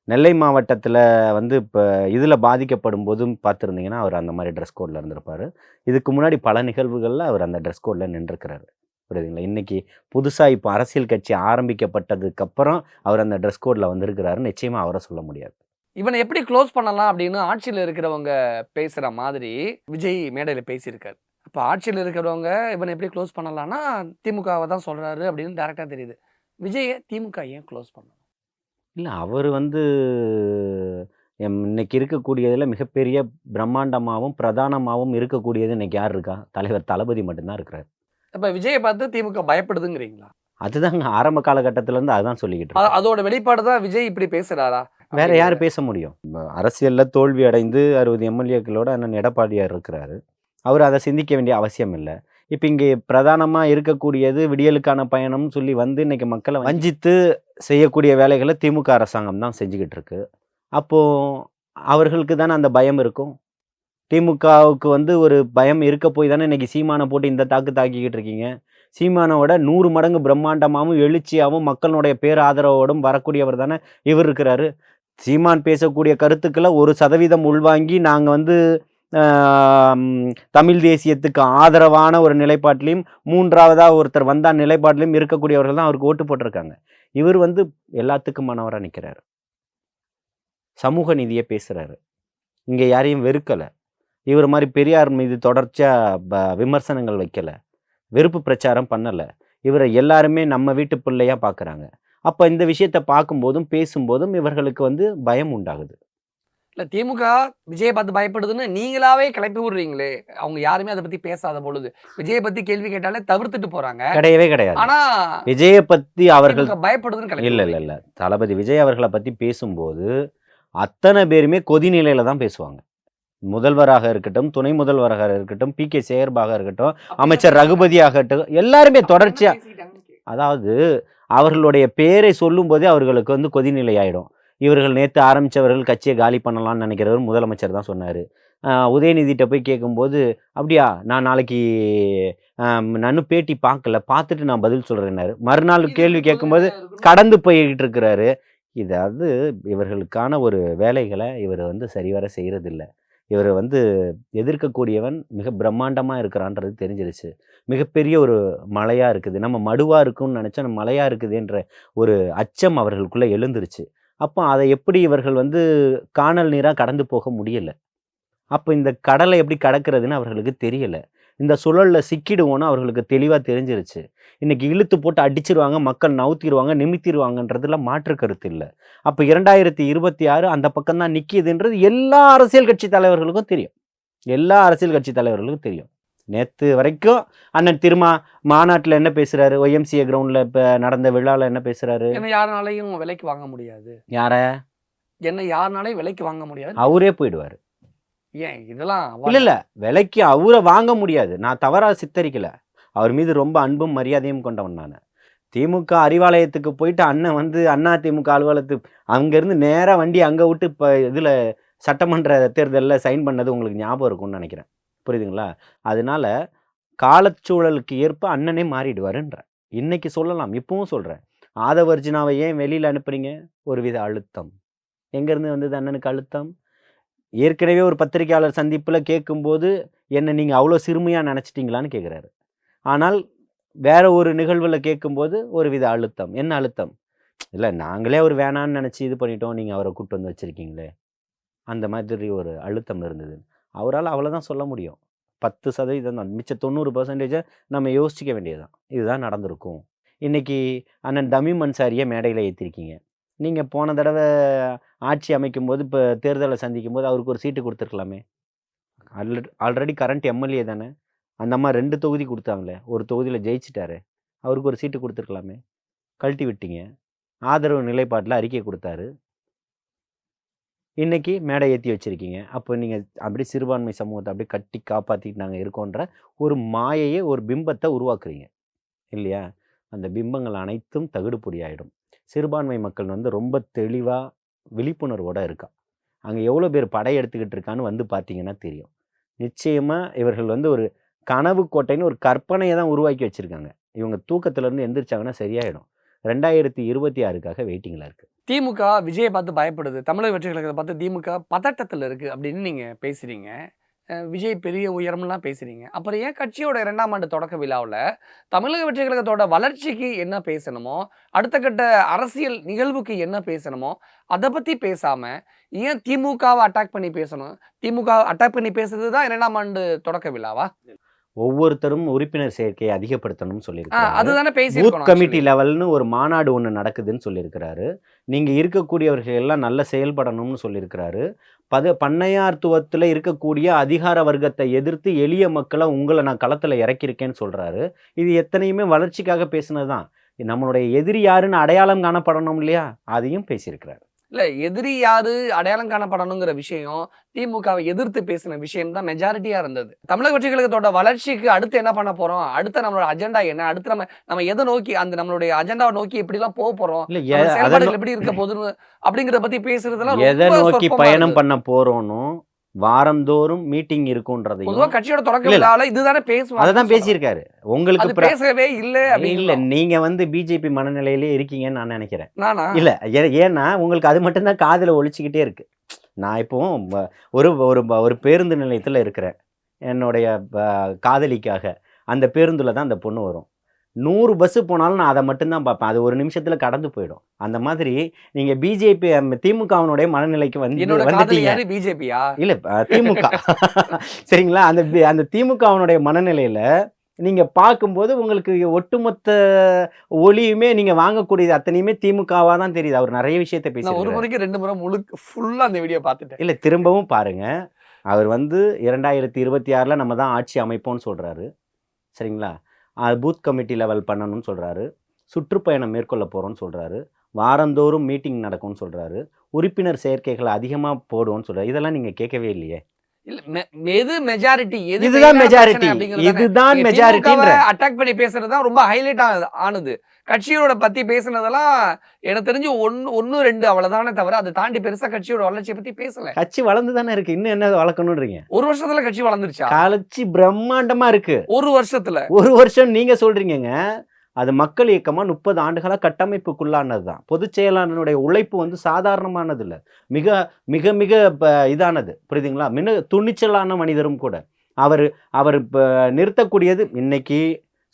நெல்லை மாவட்டத்தில் வந்து இப்போ இதில் பாதிக்கப்படும் போதும் பார்த்துருந்தீங்கன்னா அவர் அந்த மாதிரி ட்ரெஸ் கோடில் இருந்திருப்பார். இதுக்கு முன்னாடி பல நிகழ்வுகளில் அவர் அந்த ட்ரெஸ் கோடில் நின்றுருக்கிறாரு. புரியுதுங்களா? இன்னைக்கு புதுசாக இப்போ அரசியல் கட்சி ஆரம்பிக்கப்பட்டதுக்கப்புறம் அவர் அந்த ட்ரெஸ் கோடில் வந்திருக்கிறாரு நிச்சயமாக அவரை சொல்ல முடியாது. இவனை எப்படி க்ளோஸ் பண்ணலாம் அப்படின்னு ஆட்சியில் இருக்கிறவங்க பேசுகிற மாதிரி விஜய் மேடையில் பேசியிருக்காரு. அப்போ ஆட்சியில் இருக்கிறவங்க இவனை எப்படி க்ளோஸ் பண்ணலாம்னா திமுகவை தான் சொல்கிறாரு அப்படின்னு டேரெக்டாக தெரியுது. விஜயை திமுக ஏன் க்ளோஸ் பண்ணலாம் இல்லை அவர் வந்து எம் இன்னைக்கு இருக்கக்கூடியதில் மிகப்பெரிய பிரம்மாண்டமாகவும் பிரதானமாகவும் இருக்கக்கூடியது இன்னைக்கு யார் இருக்கா? தலைவர் தளபதி மட்டும்தான் இருக்கிறார். அப்ப விஜயை பார்த்து திமுக பயப்படுதுங்கிறீங்களா? அதுதாங்க ஆரம்ப காலகட்டத்திலேருந்து அதுதான் சொல்லிக்கிட்டு அ- இருக்கோம். அதோட வெளிப்பாடு தான் விஜய் இப்படி பேசுறாரா? வேற யார் பேச முடியும்? ம- அரசியல்ல தோல்வி அடைந்து அறுபது எம்எல்ஏக்களோட அண்ணன் எடப்பாடியார் இருக்கிறாரு. அவர் அதை சிந்திக்க வேண்டிய அவசியம் இல்லை. இப்போ இங்கே பிரதானமாக இருக்கக்கூடியது விடியலுக்கான பயணம்னு சொல்லி வந்து இன்றைக்கி மக்களை வஞ்சித்து செய்யக்கூடிய வேலைகளை திமுக அரசாங்கம் தான் செஞ்சுக்கிட்டு இருக்கு. அப்போது அவர்களுக்கு தானே அந்த பயம் இருக்கும்? திமுகவுக்கு வந்து ஒரு பயம் இருக்க போய் தானே இன்றைக்கி சீமானை போட்டு இந்த தாக்கு தாக்கிக்கிட்டு இருக்கீங்க? சீமானோட நூறு மடங்கு பிரம்மாண்டமாகவும் எழுச்சியாகவும் மக்களுடைய பேர் ஆதரவோடும் வரக்கூடியவர் தானே இவர் இருக்கிறாரு. சீமான் பேசக்கூடிய கருத்துக்களை ஒரு சதவீதம் உள்வாங்கி நாங்கள் வந்து தமிழ் தேசியத்துக்கு ஆதரவான ஒரு நிலைப்பாட்டிலையும் மூன்றாவதாக ஒருத்தர் வந்தால் நிலைப்பாட்டிலையும் இருக்கக்கூடியவர்கள் தான் அவருக்கு ஓட்டு போட்டிருக்காங்க. இவர் வந்து எல்லாத்துக்குமானவராக நிற்கிறார் சமூக நீதியை பேசுகிறாரு இங்கே யாரையும் வெறுக்கலை. இவர் மாதிரி பெரியார் மீது தொடர்ச்சியாக ப- விமர்சனங்கள் வைக்கலை. வெறுப்பு பிரச்சாரம் பண்ணலை. இவரை எல்லாருமே நம்ம வீட்டு பிள்ளையாக பார்க்குறாங்க. அப்போ இந்த விஷயத்தை பார்க்கும்போதும் பேசும்போதும் இவர்களுக்கு வந்து பயம் உண்டாகுது. இல்ல திமுக விஜயை பார்த்து பயப்படுதுன்னு நீங்களாவே கிளப்பி விடுறீங்களே. அவங்க யாருமே அதை பத்தி பேசாத பொழுது. விஜயை பத்தி கேள்வி கேட்டாலே தவிர்த்துட்டு போறாங்க. கிடையவே கிடையாது. ஆனா விஜயை பத்தி அவர்கள் திமுக பயப்படுதுன்னு கிளப்பி இல்ல இல்ல. இல்ல. தளபதி விஜய் அவர்களை பத்தி பேசும்போது அத்தனை பேருமே கொதிநிலையில தான் பேசுவாங்க. முதல்வராக இருக்கட்டும் துணை முதல்வராக இருக்கட்டும் பி. கே. சேகர்பாக இருக்கட்டும் அமைச்சர் ரகுபதி ஆகட்டும் எல்லாருமே தொடர்ச்சியா அதாவது அவர்களுடைய பேரை சொல்லும்போதே அவர்களுக்கு வந்து கொதிநிலை ஆயிடும் இவர்கள் நேற்று ஆரம்பிச்சவர்கள் கட்சியை காலி பண்ணலாம்னு நினைக்கிறவர் முதலமைச்சர் தான் சொன்னார். உதயநிதிட்ட போய் கேட்கும்போது அப்படியா நான் நாளைக்கு நானும் பேட்டி பார்க்கல பார்த்துட்டு நான் பதில் சொல்கிறேன்னாரு மறுநாள் கேள்வி கேட்கும்போது கடந்து போய்கிட்டு இருக்கிறாரு. இதாவது இவர்களுக்கான ஒரு வேலைகளை இவர் வந்து சரிவர செய்கிறதில்ல இவர் வந்து எதிர்க்கக்கூடியவன் மிக பிரம்மாண்டமாக இருக்கிறான்றது தெரிஞ்சிருச்சு. மிகப்பெரிய ஒரு மலையாக இருக்குது. நம்ம மடுவாக இருக்கும்னு நினச்சா நம்ம மலையாக இருக்குதுன்ற ஒரு அச்சம் அவர்களுக்குள்ளே எழுந்துருச்சு. அப்போ அதை எப்படி இவர்கள் வந்து காணல் நீராக கடந்து போக முடியல? அப்போ இந்த கடலை எப்படி கடக்கிறதுன்னு அவர்களுக்கு தெரியலை. இந்த சுழலில் சிக்கிடுவோன்னு அவர்களுக்கு தெளிவாக தெரிஞ்சிருச்சு. இன்னைக்கு இழுத்து போட்டு அடிச்சிருவாங்க மக்கள் நவுத்திடுவாங்க நிமித்திடுவாங்கன்றதுல மாற்று கருத்து இல்லை. அப்போ இரண்டாயிரத்தி இருபத்தி ஆறு அந்த பக்கம் தான் நிற்கிதுன்றது எல்லா அரசியல் கட்சி தலைவர்களுக்கும் தெரியும். எல்லா அரசியல் கட்சி தலைவர்களுக்கும் தெரியும். நேற்று வரைக்கும் அண்ணன் திருமா மாநாட்டில் என்ன பேசுறாரு? ஒய்எம்சிஏ கிரவுண்டில் இப்போ நடந்த விழாவில் என்ன பேசுறாரு? என்ன யாருனாலையும் விலைக்கு வாங்க முடியாது. யார? என்ன யாருனாலையும் விலைக்கு வாங்க முடியாது. அவரே போயிடுவார். ஏன்? இதெல்லாம் இல்ல இல்ல. விலைக்கு அவரை வாங்க முடியாது. நான் தவறா சித்தரிக்கல. அவர் மீது ரொம்ப அன்பும் மரியாதையும் கொண்டவன் நான். திமுக அறிவாலயத்துக்கு போயிட்டு அண்ணன் வந்து அண்ணா திமுக அலுவலகத்துக்கு அங்கேருந்து நேராக வண்டி அங்கே விட்டு இப்போ இதில் சட்டமன்ற தேர்தலில் சைன் பண்ணது உங்களுக்கு ஞாபகம் இருக்கும்னு நினைக்கிறேன். புரியுதுங்களா? அதனால காலச்சூழலுக்கு ஏற்ப அண்ணனே மாறிடுவாருன்ற இன்னைக்கு சொல்லலாம் இப்பவும் சொல்கிறேன் ஆதவர்ஜினாவை ஏன் வெளியில் அனுப்புறீங்க? ஒரு வித அழுத்தம். எங்கேருந்து வந்தது அண்ணனுக்கு அழுத்தம்? ஏற்கனவே ஒரு பத்திரிக்கையாளர் சந்திப்பில் கேட்கும்போது என்னை நீங்கள் அவ்வளோ சிறுமையாக நினச்சிட்டிங்களான்னு கேட்குறாரு ஆனால் வேற ஒரு நிகழ்வில் கேட்கும்போது ஒரு வித அழுத்தம். என்ன அழுத்தம்? இல்லை நாங்களே அவர் வேணான்னு நினச்சி இது பண்ணிட்டோம். நீங்கள் அவரை கூப்பிட்டு வந்து வச்சுருக்கீங்களே. அந்த மாதிரி ஒரு அழுத்தம் இருந்தது. அவரால் அவ்வளோதான் சொல்ல முடியும். பத்து சதவீதம் தான். மிச்ச தொண்ணூறு பர்சன்டேஜை நம்ம யோசிக்க வேண்டியதுதான் இதுதான் நடந்திருக்கும். இன்றைக்கி அண்ணன் தமி மன்சாரியை மேடையில் ஏற்றிருக்கீங்க நீங்கள் போன தடவை ஆட்சி அமைக்கும் போது இப்போ தேர்தலை சந்திக்கும் போது அவருக்கு ஒரு சீட்டு கொடுத்துருக்கலாமே. ஆல்ரெடி ஆல்ரெடி கரண்ட் எம்எல்ஏ தானே. அந்த அம்மா ரெண்டு தொகுதி கொடுத்தாங்களே. ஒரு தொகுதியில் ஜெயிச்சிட்டாரு. அவருக்கு ஒரு சீட்டு கொடுத்துருக்கலாமே. கழட்டி விட்டீங்க. ஆதரவு நிலைப்பாட்டில் அறிக்கை கொடுத்தாரு. இன்றைக்கி மேடை ஏற்றி வச்சிருக்கீங்க. அப்போ நீங்கள் அப்படி சிறுபான்மை சமூகத்தை அப்படியே கட்டி காப்பாற்றிட்டு நாங்கள் இருக்கோன்ற ஒரு மாயையே ஒரு பிம்பத்தை உருவாக்குறீங்க. இல்லையா? அந்த பிம்பங்கள் அனைத்தும் தகுடுபொடியாயிடும் சிறுபான்மை மக்கள் வந்து ரொம்ப தெளிவாக விழிப்புணர்வோடு இருக்கா? அங்கே எவ்வளோ பேர் படையெடுத்துக்கிட்டு இருக்கான்னு வந்து பார்த்தீங்கன்னா தெரியும். நிச்சயமாக இவர்கள் வந்து ஒரு கனவு கோட்டைன்னு ஒரு கற்பனையை தான் உருவாக்கி வச்சுருக்காங்க. இவங்க தூக்கத்துலேருந்து எந்திரிச்சாங்கன்னா சரியாயிடும். ரெண்டாயிரத்தி இருபத்தி ஆறுக்காக வெயிட்டிங்கில் இருக்குது திமுக விஜயை பார்த்து பயப்படுது. தமிழக வெற்றி கழகத்தை பார்த்து திமுக பதட்டத்தில் இருக்குது அப்படின்னு நீங்கள் பேசுகிறீங்க விஜய் பெரிய உயரம்லாம் பேசுகிறீங்க அப்புறம் ஏன் கட்சியோட இரண்டாம் ஆண்டு தொடக்க விழாவில் தமிழக வெற்றி கழகத்தோட வளர்ச்சிக்கு என்ன பேசணுமோ அடுத்த கட்ட அரசியல் நிகழ்வுக்கு என்ன பேசணுமோ அதை பற்றி பேசாமல் ஏன் திமுகவை அட்டாக் பண்ணி பேசணும்? திமுக அட்டாக் பண்ணி பேசுறது தான் இரண்டாம் ஆண்டு தொடக்க விழாவா? ஒவ்வொருத்தரும் உறுப்பினர் சேர்க்கையை அதிகப்படுத்தணும்னு அதுதானே பூத் கமிட்டி லெவல்னு ஒரு மாநாடு ஒன்று நடக்குதுன்னு சொல்லியிருக்கிறாரு. நீங்கள் இருக்கக்கூடியவர்கள் எல்லாம் நல்ல செயல்படணும்னு சொல்லியிருக்கிறாரு. பத பண்ணையார்த்துவத்தில் இருக்கக்கூடிய அதிகார வர்க்கத்தை எதிர்த்து எளிய மக்களை உங்களை நான் களத்தில் இறக்கியிருக்கேன்னு சொல்கிறாரு இது எத்தனையுமே வளர்ச்சிக்காக பேசுனது தான் நம்மளுடைய எதிரி யாருன்னு அடையாளம் காணப்படணும் இல்லையா? அதையும் பேசியிருக்கிறாரு. இல்ல எதிரி யாரு அடையாளம் காணப்படணுங்கிற விஷயம் திமுகவை எதிர்த்து பேசின விஷயம் தான் மெஜாரிட்டியா இருந்தது. தமிழக கழகத்தோட வளர்ச்சிக்கு அடுத்து என்ன பண்ண போறோம்? அடுத்த நம்மளோட அஜெண்டா என்ன? அடுத்து நம்ம நம்ம எதை நோக்கி அந்த நம்மளுடைய அஜெண்டாவை நோக்கி எப்படி எல்லாம் போக போறோம் செயல்பாடுகள் எப்படி இருக்க போகுதுன்னு அப்படிங்கறத பத்தி பேசுறதுலாம் எதை நோக்கி பயணம். பண்ண போறோம்னும் வாரந்தோறும் மீட்டிங் இருக்குன்றதையும் பொதுவா கட்சியோட தொடக்க இதுதானே பேசுவாங்க. அதை தான் பேசியிருக்காரு. உங்களுக்கு பேசவே இல்ல இல்ல அப்படின்னு நீங்க வந்து பிஜேபி மனநிலையிலே இருக்கீங்கன்னு நான் நினைக்கிறேன். நானா? இல்ல ஏன்னா உங்களுக்கு அது மட்டும்தான் காதுல ஒழிச்சுக்கிட்டே இருக்கு. நான் இப்போ ப- ஒரு ஒரு ஒரு பேருந்து நிலையத்தில் இருக்கிறேன். என்னுடைய காதலிக்காக. அந்த பேருந்தில் தான் அந்த பொண்ணு வரும். நூறு பஸ்ஸு போனாலும் நான் அதை மட்டும்தான் பார்ப்பேன். அது ஒரு நிமிஷத்தில் கடந்து போயிடும். அந்த மாதிரி நீங்கள் பிஜேபி திமுகவினுடைய மனநிலைக்கு வந்து வந்துட்டீங்க. பிஜேபியா இல்ல திமுக. சரிங்களா? அந்த அந்த திமுகவினுடைய மனநிலையில நீங்க பார்க்கும்போது உங்களுக்கு ஒட்டுமொத்த ஒளியுமே நீங்க வாங்கக்கூடியது அத்தனையுமே திமுகவா தான் தெரியுது. அவர் நிறைய விஷயத்த நான் ஒரு பேசி முறைக்கு ரெண்டு முறை முழுக்க ஃபுல்லா அந்த வீடியோ பார்த்துட்டேன். இல்ல திரும்பவும் பாருங்க. அவர் வந்து இரண்டாயிரத்தி இருபத்தி ஆறுல நம்ம தான் ஆட்சி அமைப்போம்னு சொல்றாரு. சரிங்களா? பூத் கமிட்டி லெவல் பண்ணணும்னு சொல்கிறாரு சுற்றுப்பயணம் மேற்கொள்ள போகிறோன்னு சொல்கிறாரு வாரந்தோறும் மீட்டிங் நடக்கும்னு சொல்கிறாரு உறுப்பினர் சேர்க்கைகளை அதிகமாக போடுவோம்னு சொல்கிறார் இதெல்லாம் நீங்கள் கேட்கவே இல்லையே. எது மெஜாரிட்டி எது இதுதான் மெஜாரிட்டி இதுதான் மெஜாரிட்டின்ற அட்டாக் பண்ணி பேசுறது தான் ரொம்ப ஹைலைட் ஆனது. கட்சியோட பத்தி பேசுனதெல்லாம் எனக்கு தெரிஞ்சு ஒன்னு ஒன்னு ரெண்டு அவ்வளவுதானே தவிர அதை தாண்டி பெருசா கட்சியோட வளர்ச்சியை பத்தி பேசல. கட்சி வளர்ந்து தானே இருக்கு. இன்னும் என்ன வளர்க்கணுன்றீங்க ஒரு வருஷத்துல கட்சி வளர்ந்துருச்சா? கட்சி பிரம்மாண்டமா இருக்கு. ஒரு வருஷத்துல. ஒரு வருஷம் நீங்க சொல்றீங்கங்க. அது மக்கள் இயக்கமாக முப்பது ஆண்டுகளாக கட்டமைப்புக்குள்ளானது தான் பொதுச் செயலாளனுடைய உழைப்பு வந்து சாதாரணமானது இல்லை மிக மிக மிக ப- இதானது. புரியுதுங்களா? மிக துணிச்சலான மனிதரும் கூட. அவர் அவர் இப்போ நிறுத்தக்கூடியது இன்னைக்கு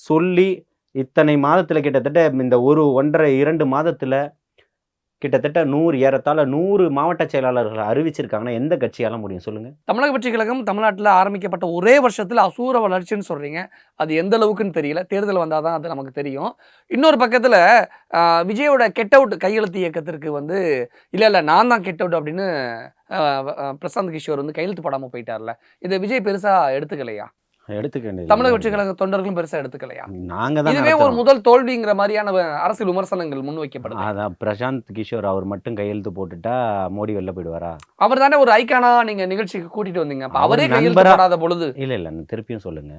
சொல்லி இத்தனை மாதத்தில் கிட்டத்தட்ட இந்த ஒரு ஒன்றரை இரண்டு மாதத்தில் கிட்டத்தட்ட நூறு ஏறத்தாழ நூறு மாவட்ட செயலாளர்கள் அறிவிச்சிருக்காங்கன்னா எந்த கட்சியால முடியும்? சொல்லுங்க. தமிழக கட்சி கழகம் தமிழ்நாட்டில் ஆரம்பிக்கப்பட்ட ஒரே வருஷத்தில் அசூர வளர்ச்சின்னு சொல்றீங்க. அது எந்த அளவுக்குன்னு தெரியல. தேர்தல் வந்தால் தான் அது நமக்கு தெரியும். இன்னொரு பக்கத்தில் விஜயோட கெட் அவுட் கையெழுத்து இயக்கத்திற்கு வந்து இல்லை இல்லை நான் தான் கெட் அவுட் அப்படின்னு பிரசாந்த் கிஷோர் வந்து கையெழுத்து போடாமல் போயிட்டார்ல. இதை விஜய் பெருசாக எடுத்துக்கலையா? எடுத்துக்க தமிழக வெற்றி கழக தொண்டர்களும் பெருசா எடுத்துக்கலையா? நாங்க தான் இதுவே ஒரு. முதல் தோல்விங்கிற மாதிரியான அரசியல் விமர்சனங்கள் முன்வைக்கப்படுது. அதான் பிரசாந்த் கிஷோர் அவர் மட்டும் கையெழுத்து போட்டுட்டா மோடி வெளில போயிடுவாரா? அவர் தானே ஒரு ஐக்கானா நீங்க நிகழ்ச்சிக்கு கூட்டிட்டு வந்தீங்க. அப்ப அவர் கையெழுத்து போடாத பொழுது. இல்ல இல்ல திருப்பியும் சொல்லுங்க.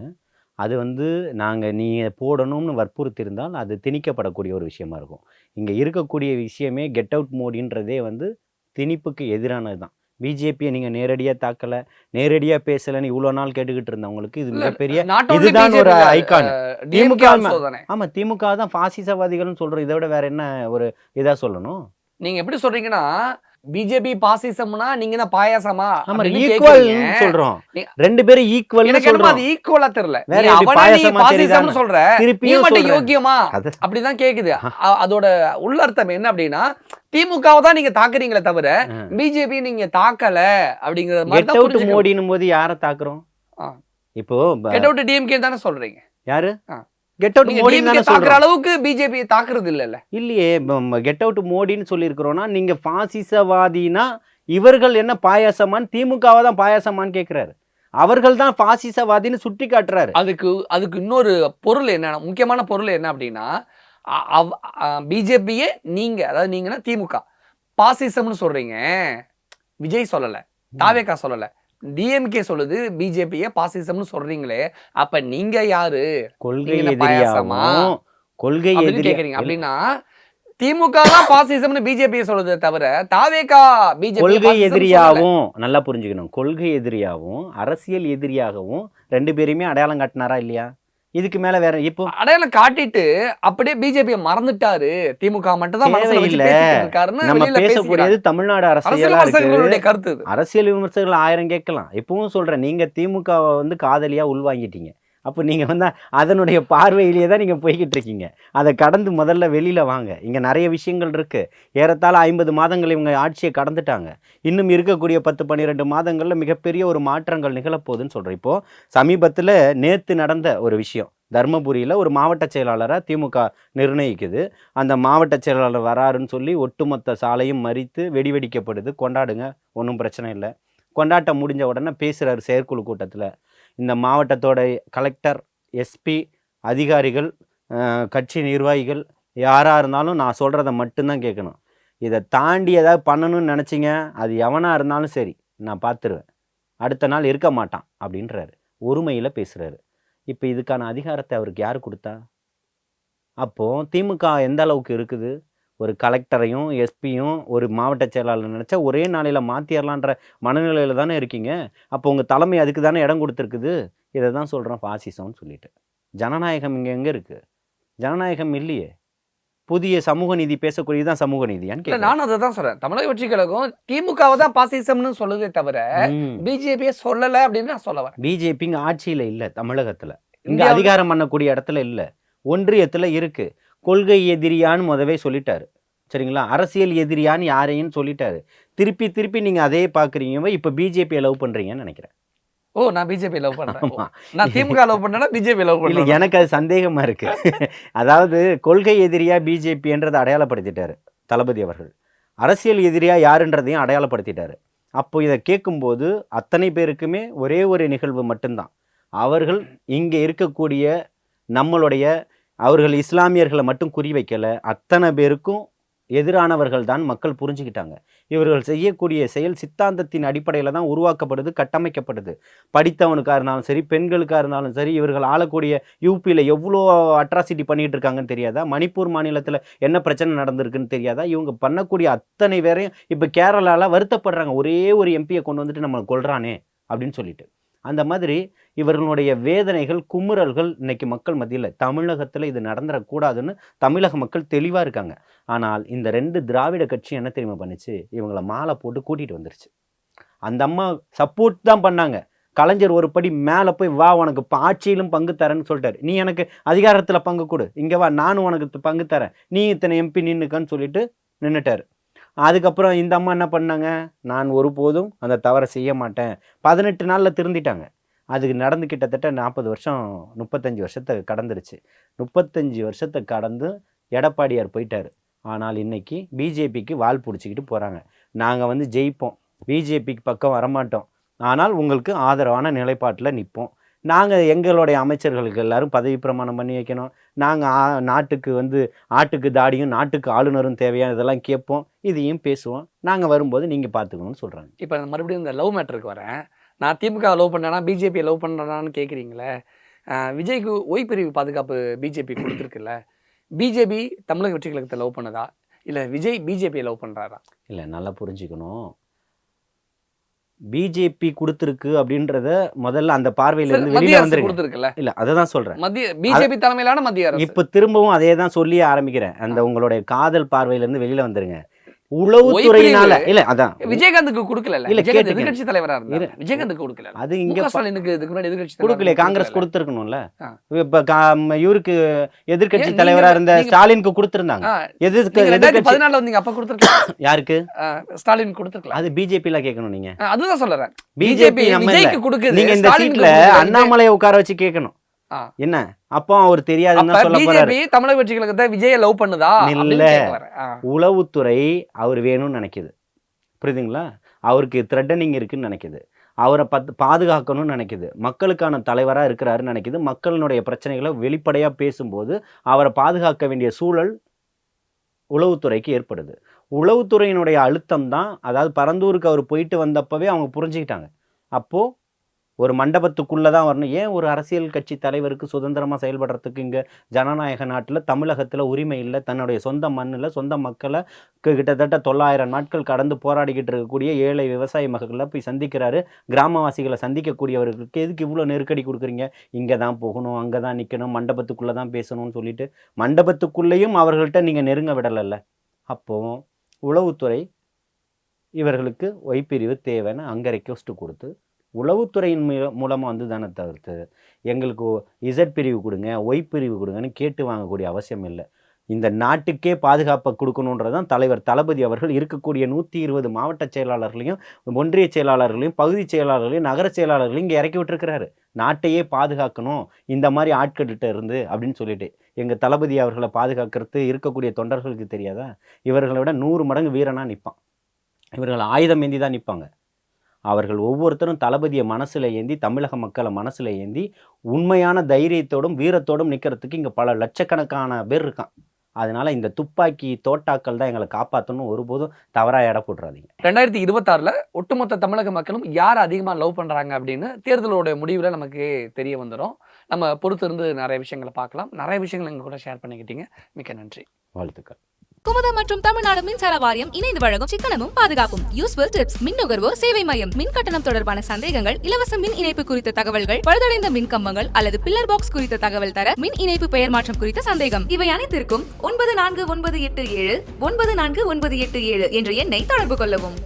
அது வந்து நாங்க நீங்க போடணும்னு வற்புறுத்தி இருந்தால் அது திணிக்கப்படக்கூடிய ஒரு விஷயமா இருக்கும். இங்க இருக்கக்கூடிய விஷயமே கெட் அவுட் மோடின்றதே வந்து திணிப்புக்கு எதிரானது தான் பிஜேபியை நீங்க நேரடியா தாக்கல நேரடியா பேசலன்னு இவ்வளவு நாள் கேட்டுக்கிட்டு இருந்தவங்களுக்கு இது மிகப்பெரிய இதுதான் ஒரு அஹ், திமுக DMK also தானே? ஆமா திமுக தான் பாசிசவாதிகள்னு சொல்றோம் இதை விட வேற என்ன ஒரு இதா சொல்லணும்? நீங்க எப்படி சொல்றீங்கன்னா பிஜேபி பாசிசம்னா நீங்க தான் பாயாசமா. சொல்றோம் ரெண்டு பேரும் ஈக்குவல் எனக்கு என்னமோ அது ஈக்குவலா தெரியல அவனா நீ? சொல்ற நீ மட்டும். யோக்கியமா அப்படிதான் கேக்குது அதோட உள்ளர்த்தம் என்ன அப்படின்னா திமுகவை தான் நீங்க தாக்குறீங்களே தவிர. பிஜேபி நீங்க தாக்கல அப்படிங்கிற மாதிரி தான். மோடினும் போது யாரை தாக்குறோம். இப்போ கெட் அவுட் டிஎம்கே தானே சொல்றீங்க யாரு. கெட் அவுட் மோடி தாக்குற அளவுக்கு பிஜேபி தாக்குறது இல்லல்ல இல்லையே கெட் அவுட் மோடின்னு சொல்லியிருக்கிறோம்னா நீங்க பாசிசவாதினா இவர்கள் என்ன பாயாசமான்னு திமுகவை தான் பாயாசமான்னு கேட்கிறாரு அவர்கள் தான் பாசிசவாதின்னு சுட்டி காட்டுறாரு அதுக்கு அதுக்கு இன்னொரு பொருள் என்ன முக்கியமான பொருள் என்ன அப்படின்னா பிஜேபியே நீங்க அதாவது நீங்கன்னா திமுக. பாசிசம்னு சொல்றீங்க. விஜய் சொல்லல. தாவேக்கா சொல்லல. டிஎம்கே சொல்லுது பிஜேபியே பாசிசம்னு சொல்றீங்களே அப்ப நீங்க யாரு? கொள்கை பாயாசமா? கொள்கை கேக்குறீங்க. அப்படின்னா திமுக தான் பாசிசம்னு பிஜேபி சொல்லுதே தவிர தாவேக்கா பிஜேபி கொள்கை எதிரியாகவும் நல்லா புரிஞ்சுக்கணும். கொள்கை எதிரியாகவும் அரசியல் எதிரியாகவும் ரெண்டு பேரையுமே அடையாளம் காட்டினாரா இல்லையா? இதுக்கு மேல வேற இப்போ அடையாளம் காட்டிட்டு அப்படியே பிஜேபி மறந்துட்டாரு. திமுக மட்டும் தான் இருக்காருன்னு நம்ம பேசக்கூடியது தமிழ்நாடு அரசியல் கருத்து அரசியல் விமர்சகர்கள் ஆயிரம் கேட்கலாம். இப்பவும் சொல்றேன் நீங்க திமுகவை வந்து காதலியா உள்வாங்கிட்டீங்க. அப்போ நீங்கள் வந்து அதனுடைய பார்வையிலேயே தான் நீங்கள் போய்கிட்டு இருக்கீங்க. அதை கடந்து முதல்ல வெளியில் வாங்க. இங்கே நிறைய விஷயங்கள் இருக்குது ஏறத்தாழ ஐம்பது மாதங்கள் இவங்க ஆட்சியை கடந்துட்டாங்க. இன்னும் இருக்கக்கூடிய பத்து பன்னிரெண்டு மாதங்களில் மிகப்பெரிய ஒரு மாற்றங்கள் நிகழப்போகுதுன்னு சொல்கிறேன் இப்போது சமீபத்தில் நேற்று நடந்த ஒரு விஷயம். தர்மபுரியில் ஒரு மாவட்ட செயலாளராக திமுக நிர்ணயிக்குது. அந்த மாவட்ட செயலாளர் வராருன்னு சொல்லி ஒட்டுமொத்த சாலையும் மறித்து வெடி வெடிக்கப்படுது கொண்டாடுங்க ஒன்றும் பிரச்சனை இல்லை. கொண்டாட்டம் முடிஞ்ச உடனே பேசுகிறார் செயற்குழு கூட்டத்தில். இந்த மாவட்டத்தோட கலெக்டர் எஸ்பி அதிகாரிகள் கட்சி நிர்வாகிகள் யாராக இருந்தாலும் நான் சொல்கிறத மட்டும்தான் கேட்கணும். இதை தாண்டி ஏதாவது பண்ணணும்னு நினச்சிங்க அது எவனாக இருந்தாலும் சரி நான் பார்த்துருவேன். அடுத்த நாள் இருக்க மாட்டான் அப்படின்றாரு. ஒருமையில் பேசுகிறாரு இப்போ இதுக்கான அதிகாரத்தை அவருக்கு யார் கொடுத்தா? அப்போது திமுக எந்த அளவுக்கு இருக்குது? ஒரு கலெக்டரையும் எஸ்பியும் ஒரு மாவட்ட செயலாளர் நினச்சா ஒரே நாளையில் மாற்றிடலான்ற மனநிலையில் தானே இருக்கீங்க. அப்போ உங்கள் தலைமை அதுக்கு தானே இடம் கொடுத்துருக்குது. இதை தான் சொல்கிறேன் பாசிசம்னு சொல்லிட்டு. ஜனநாயகம் இங்கே எங்கே இருக்குது ஜனநாயகம் இல்லையே. புதிய சமூக நீதி பேசக்கூடியதுதான் சமூக நீதியான்னு. நானும் அதை தான் சொல்றேன். தமிழக வெற்றி கழகம் திமுகவை தான் பாசிசம்னு சொல்லுதே தவிர. பிஜேபியை சொல்லல அப்படின்னு நான் சொல்ல வரேன். பிஜேபி இங்க ஆட்சியில இல்ல தமிழகத்துல. இங்க அதிகாரம் பண்ணக்கூடிய இடத்துல இல்ல. ஒன்றியத்துல இருக்கு. கொள்கை எதிரியான்னு முதவே சொல்லிட்டாரு. சரிங்களா? அரசியல் எதிரியான்னு யாரையும் சொல்லிட்டாரு. திருப்பி திருப்பி நீங்க அதே பாக்குறீங்க. இப்ப பிஜேபி லவ் பண்றீங்கன்னு நினைக்கிறேன். ஓ நான் பிஜேபி லவ் பண்றேன். ஆமா. நான் திமுக லவ் பண்ணேன்னா பிஜேபி லவ் பண்றேன். எனக்கு அது சந்தேகமா இருக்கு. அதாவது கொள்கை எதிரியா பிஜேபின்றதை அடையாளப்படுத்திட்டாரு தளபதி அவர்கள். அரசியல் எதிரியா யாருன்றதையும் அடையாளப்படுத்திட்டாரு. அப்போ இதை கேட்கும்போது அத்தனை பேருக்குமே ஒரே ஒரு நிகழ்வு மட்டும்தான். அவர்கள் இங்கே இருக்கக்கூடிய நம்மளுடைய அவர்கள் இஸ்லாமியர்களை மட்டும் குறிவைக்கலை அத்தனை பேருக்கும் எதிரானவர்கள் தான் மக்கள் புரிஞ்சுக்கிட்டாங்க. இவர்கள் செய்யக்கூடிய செயல் சித்தாந்தத்தின் அடிப்படையில் தான் உருவாக்கப்படுது கட்டமைக்கப்படுது படித்தவனுக்காக இருந்தாலும் சரி பெண்களுக்காக இருந்தாலும் சரி இவர்கள் ஆளக்கூடிய யூபியில் எவ்வளோ அட்ராசிட்டி பண்ணிகிட்டு இருக்காங்கன்னு தெரியாதா? மணிப்பூர் மாநிலத்தில் என்ன பிரச்சனை நடந்திருக்குன்னு தெரியாதா? இவங்க பண்ணக்கூடிய அத்தனை பேரையும் இப்போ கேரளாவில் வருத்தப்படுறாங்க. ஒரே ஒரு எம்பியை கொண்டு வந்துட்டு நம்மளை கொள்றானே அப்படின்னு சொல்லிட்டு. அந்த மாதிரி இவர்களுடைய வேதனைகள் குமுறல்கள் இன்னைக்கு மக்கள் மத்தியில் தமிழகத்தில் இது நடந்துடக்கூடாதுன்னு தமிழக மக்கள் தெளிவாக இருக்காங்க. ஆனால் இந்த ரெண்டு திராவிட கட்சி என்ன தெரியுமா பண்ணுச்சு? இவங்களை மாலை போட்டு கூட்டிகிட்டு வந்துருச்சு. அந்த அம்மா சப்போர்ட் தான் பண்ணாங்க. கலைஞர் ஒரு படி மேலே போய் வா உனக்கு ஆட்சியிலும் பங்கு தரேன்னு சொல்லிட்டாரு. நீ எனக்கு அதிகாரத்தில் பங்கு கொடு. இங்கே வா நானும் உனக்கு பங்கு தரேன். நீ இத்தனை எம்பி நின்னுக்கன்னு சொல்லிட்டு நின்றுட்டார் அதுக்கப்புறம் இந்த அம்மா என்ன பண்ணாங்க? நான் ஒருபோதும் அந்த தவறை செய்ய மாட்டேன். பதினெட்டு நாளில் திருந்திட்டாங்க. அதுக்கு நடந்து கிட்டத்தட்ட நாற்பது வருஷம் முப்பத்தஞ்சு வருஷத்தை கடந்துருச்சு. முப்பத்தஞ்சு வருஷத்தை கடந்து எடப்பாடியார் போயிட்டார். ஆனால் இன்றைக்கி பிஜேபிக்கு வால் பிடிச்சிக்கிட்டு போகிறாங்க நாங்கள் வந்து ஜெயிப்போம். பிஜேபிக்கு பக்கம் வரமாட்டோம். ஆனால் உங்களுக்கு ஆதரவான நிலைப்பாட்டில் நிற்போம் நாங்கள் எங்களுடைய அமைச்சர்களுக்கு எல்லாரும் பதவி பிரமாணம் பண்ணி வைக்கணும். நாங்கள் நாட்டுக்கு வந்து ஆட்டுக்கு தாடியும் நாட்டுக்கு ஆளுநரும் தேவையான இதெல்லாம் கேட்போம். இதையும் பேசுவோம். நாங்கள் வரும்போது நீங்கள் பார்த்துக்கணும்னு சொல்கிறாங்க இப்போ மறுபடியும் இந்த லவ் மேட்டருக்கு வரேன். நான் திமுக லவ் பண்ணேனா பிஜேபி லவ் பண்ணுறேனான்னு கேட்குறீங்களே விஜய்க்கு ஒய் பிரிவு பாதுகாப்பு பிஜேபி கொடுத்துருக்குல்ல பிஜேபி தமிழக வெற்றி கழகத்தை லவ் பண்ணுதா இல்லை விஜய் பிஜேபியை லவ் பண்ணுறாரா இல்லை நல்லா புரிஞ்சுக்கணும். பிஜேபி கொடுத்துருக்கு அப்படின்றத முதல்ல அந்த பார்வையில இருந்து வெளியில கொடுத்துருக்குல்ல? இல்ல அதை தான் சொல்றேன். மத்திய பிஜேபி தலைமையிலான மத்திய அரசு. இப்ப திரும்பவும் அதே தான் சொல்லி ஆரம்பிக்கிறேன். அந்த உங்களுடைய காதல் பார்வையில இருந்து வெளியில வந்துருங்க. உளவுத்துறையினால. இல்ல அதான். விஜயகாந்துக்கு கொடுக்கல இல்ல, கேட்டுக்கங்க. எதிர்கட்சி தலைவரா இருந்தாரு இரு. விஜயகாந்துக்கு கொடுக்கல அது இங்க ஸ்டாலினுக்கு இதுக்கு முன்னாடி எதிர்கட்சி கொடுக்கல காங்கிரஸ் கொடுத்துருக்கணும்ல. இப்ப இவருக்கு நீங்க- தலைவரா இருந்த நீங்க- ஸ்டாலினுக்கு கொடுத்திருந்தாங்க. எதிர்க்க ரெண்டாயிரத்தி பதினாலுல வந்தீங்க அப்ப கொடுத்துருக்கலாம் யாருக்கு? ஸ்டாலின் கொடுத்துருக்கலாம் அது பிஜேபில கேட்கணும் நீங்க. அதுதான் சொல்றேன் பிஜேபி நம்ம நீங்க இந்த சீட்ல. அண்ணாமலையை உட்கார வச்சு கேட்கணும். என்ன? அப்போ அவர் தெரியாதுன்னு தான் சொல்ல போறாரு. தமிழக வெற்றி கழகத்தை விஜய லவ் பண்ணுதா? இல்ல. உளவுத்துறை அவர் வேணும்னு நினைக்குது. புரியுதுங்களா? அவருக்கு த்ரெட்டனிங் இருக்குன்னு நினைக்குது. அவரை பத் பாதுகாக்கணும்னு நினைக்குது. மக்களுக்கான தலைவராக இருக்கிறாருன்னு நினைக்குது. மக்களினுடைய பிரச்சனைகளை வெளிப்படையாக பேசும்போது அவரை பாதுகாக்க வேண்டிய சூழல் உளவுத்துறைக்கு ஏற்படுது. உளவுத்துறையினுடைய அழுத்தம் தான் அதாவது பரந்தூருக்கு அவர் போயிட்டு வந்தப்பவே அவங்க புரிஞ்சுக்கிட்டாங்க. அப்போது ஒரு மண்டபத்துக்குள்ளே தான் வரணும். ஏன் ஒரு அரசியல் கட்சி தலைவருக்கு சுதந்திரமாக செயல்படுறதுக்கு இங்கே ஜனநாயக நாட்டில் தமிழகத்தில் உரிமை இல்லை தன்னுடைய சொந்த மண்ணில் சொந்த மக்களை கிட்டத்தட்ட தொள்ளாயிரம் நாட்கள் கடந்து போராடிக்கிட்டு இருக்கக்கூடிய ஏழை விவசாய மக்களை போய் சந்திக்கிறாரு. கிராமவாசிகளை சந்திக்கக்கூடியவர்களுக்கு எதுக்கு இவ்வளோ நெருக்கடி கொடுக்குறீங்க? இங்கே தான் போகணும் அங்கே தான் நிற்கணும் மண்டபத்துக்குள்ளே தான் பேசணும்னு சொல்லிட்டு மண்டபத்துக்குள்ளேயும் அவர்கள்ட்ட நீங்கள் நெருங்க விடலைல்ல. அப்போ உளவுத்துறை இவர்களுக்கு ஒய்பிரிவு தேவைன்னு அங்கே ரெக்வஸ்ட்டு கொடுத்து உளவுத்துறையின் மூலமாக வந்து தானே தவிர்த்து எங்களுக்கு இசட் பிரிவு கொடுங்க ஒய் பிரிவு கொடுங்கன்னு கேட்டு வாங்கக்கூடிய அவசியம் இல்லை. இந்த நாட்டுக்கே பாதுகாப்பை கொடுக்கணுன்றதான் தலைவர் தளபதி அவர்கள் இருக்கக்கூடிய நூற்றி இருபது மாவட்ட செயலாளர்களையும் ஒன்றிய செயலாளர்களையும் பகுதி செயலாளர்களையும் நகர செயலாளர்களையும் இங்கே இறக்கி விட்டுருக்கிறாரு. நாட்டையே பாதுகாக்கணும் இந்த மாதிரி ஆட்கள்கிட்ட இருந்து அப்படின்னு சொல்லிட்டு. எங்கள் தளபதி அவர்களை பாதுகாக்கிறது இருக்கக்கூடிய தொண்டர்களுக்கு தெரியாதா? இவர்களை விட நூறு மடங்கு வீரனாக நிற்பான் இவர்கள் ஆயுதம் ஏந்தி தான் நிற்பாங்க அவர்கள் ஒவ்வொருத்தரும் தளபதியை மனசில் ஏந்தி தமிழக மக்களை மனசில் ஏந்தி உண்மையான தைரியத்தோடும் வீரத்தோடும் நிற்கிறதுக்கு இங்கே பல லட்சக்கணக்கான பேர் இருக்கான். அதனால இந்த துப்பாக்கி தோட்டாக்கள் தான் எங்களை காப்பாற்றணும் ஒருபோதும் தவறாக எடை போட்டுறாதீங்க. ரெண்டாயிரத்தி இருபத்தாறுல ஒட்டுமொத்த தமிழக மக்களும் யார் அதிகமா லவ் பண்றாங்க அப்படின்னு தேர்தலோட முடிவுல நமக்கு தெரிய வந்துடும் நம்ம பொறுத்திருந்து நிறைய விஷயங்களை பார்க்கலாம். நிறைய விஷயங்களை எங்க கூட ஷேர் பண்ணிக்கிட்டீங்க. மிக்க நன்றி. வாழ்த்துக்கள். குமுதம் மற்றும் தமிழ்நாடு மின்சார வாரியம் இணைந்து வழங்கும் சிக்கனமும் பாதுகாப்பும். யூஸ்ஃபுல் டிப்ஸ் மின் நுகர்வோர் சேவை மையம் மின் கட்டணம் தொடர்பான சந்தேகங்கள் இலவச மின் இணைப்பு குறித்த தகவல்கள் பழுதடைந்த மின் கம்பங்கள் அல்லது பில்லர் பாக்ஸ் குறித்த தகவல் தர மின் இணைப்பு பெயர் மாற்றம் குறித்த சந்தேகம். இவை அனைத்திற்கும் ஒன்பது நான்கு ஒன்பது எட்டு ஏழு ஒன்பது நான்கு ஒன்பது எட்டு ஏழு என்ற எண்ணை தொடர்பு கொள்ளவும்.